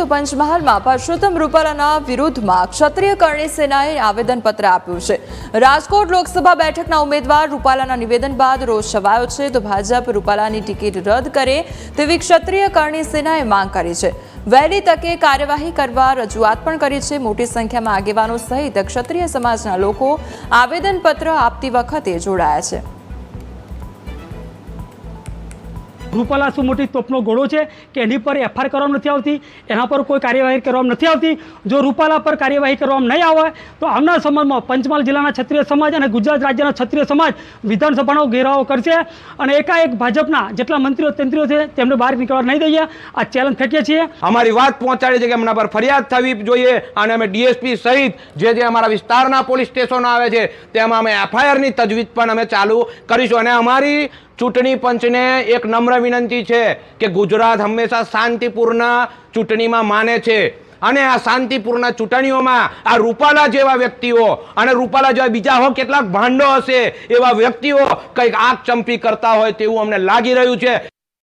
તો પંચમહાલમાં પરસોત્તમ રૂપાલાના વિરુદ્ધમાં ક્ષત્રિય કરણી સેનાએ આવેદનપત્ર આપ્યું છે. રાજકોટ લોકસભા બેઠકના ઉમેદવાર રૂપાલાના નિવેદન બાદ રોષ છવાયો છે તો ભાજપ રૂપાલાની ટિકિટ રદ કરે તેવી ક્ષત્રિય કરણી સેનાએ માંગ કરી છે. વહેલી તકે કાર્યવાહી કરવા રજૂઆત પણ કરી છે. મોટી સંખ્યામાં આગેવાનો સહિત ક્ષત્રિય સમાજના લોકો આવેદનપત્ર આપતી વખતે જોડાયા છે. રૂપાલા શું મોટી તોપનો ઘોડો છે કે એની પર એફઆઈઆર કરવામાં નથી આવતી, એના પર કોઈ કાર્યવાહી કરવામાં નથી આવતી. જો રૂપાલા પર કાર્યવાહી કરવામાં નહીં આવે, તો આવનાર સમયમાં પંચમહાલ જિલ્લાના ક્ષત્રિય સમાજ અને ગુજરાત રાજ્યના ક્ષત્રિય સમાજ વિધાનસભાનો ઘેરાવો કરશે અને એકાએક ભાજપના જેટલા મંત્રીઓ, તંત્રીઓ છે, તેમને બહાર નીકળવા નહીં દઈએ. આ ચેલેન્જ ફેંકીએ છીએ. અમારી વાત પહોંચાડી છે કે એમના પર ફરિયાદ થવી જોઈએ અને અમે ડીએસપી સહિત જે જે અમારા વિસ્તારના પોલીસ સ્ટેશનો આવે છે, તેમાં અમે એફઆઈઆરની તજવીજ પણ અમે ચાલુ કરીશું. અને અમારી ચૂંટણી પંચને એક નમ્ર વિનંતી છે કે ગુજરાત હંમેશા શાંતિપૂર્ણ ચૂંટણીમાં માને છે. અને આ શાંતિપૂર્ણ ચૂંટણીઓમાં આ રૂપાલા જેવા વ્યક્તિઓ અને રૂપાલા જેવા બીજા હો કેટલાક ભાંડો હશે એવા વ્યક્તિઓ કંઈક આગ ચંપી કરતા હોય તેવું અમને લાગી રહ્યું છે.